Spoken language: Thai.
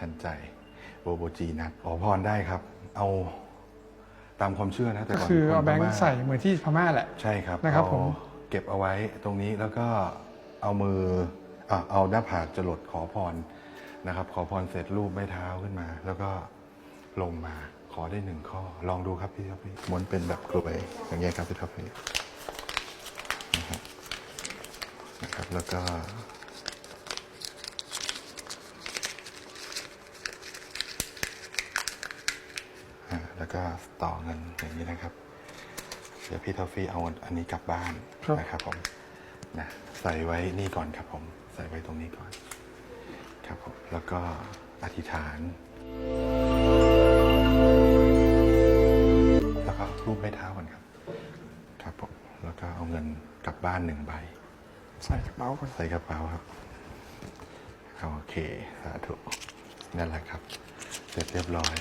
ทันใจโบโบจีนักขอพรได้ครับ เอาตามความเชื่อนะแต่ก็ก่อนคือคนเอาแบงพค์ม่าใส่เหมือนที่พม่าแหละ ใช่ครับนะครับเอาผม เก็บเอาไว้ตรงนี้แล้วก็เอามืออะเอาหน้าผากจรดขอพรนะครับ ขอพรเสร็จรูปไม้เท้าขึ้นมา แล้วก็ลงมาขอได้หนึ่งข้อ ลองดูครับพี่ครับพี่ม้วนเป็นแบบกลวยอย่างเงี้ยครับพี่ครับพี่นะครับนะครับแล้วก็ แล้วก็ต่อเงินอย่างนี้นะครับ เดี๋ยวพี่ทอฟฟี่เอาอันนี้กลับบ้านครับ นะครับผมนะใส่ไว้นี่ก่อนครับผม ใส่ไว้ตรงนี้ก่อน ครับผม แล้วก็อธิษฐาน แล้วก็รูปไม้เท้าก่อนครับ ครับผม แล้วก็เอาเงินกลับบ้านหนึ่งใบ ใส่กระเป๋าก่อน ใส่กระเป๋าครับ โอเค สาธุ นั่นแหละครับ เสร็จเรียบร้อย